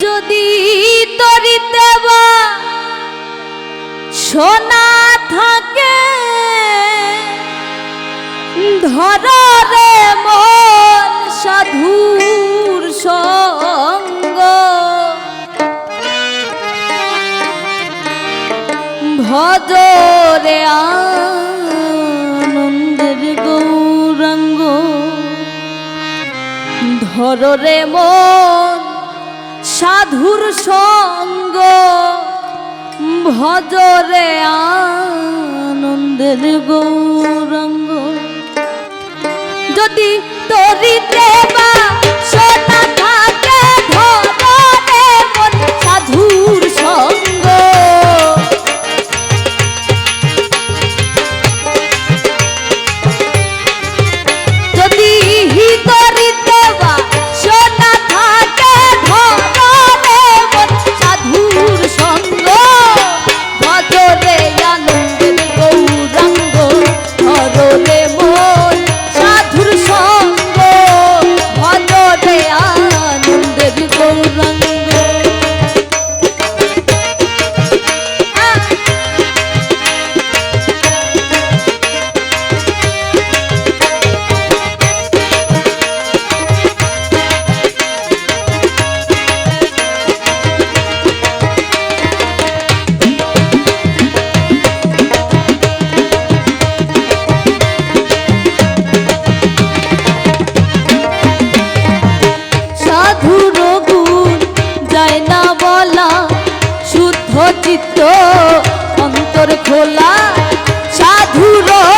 যদি তরিতে বা সোনা থাকে, ধর রে মন সাধুর সঙ্গ। ভজরে আনন্দের গৌরাঙ্গ, ধর রে মন সাধুর সঙ্গ ভজরে আনন্দের গৌরঙ্গ। যদি তরিতে বা ঘুরা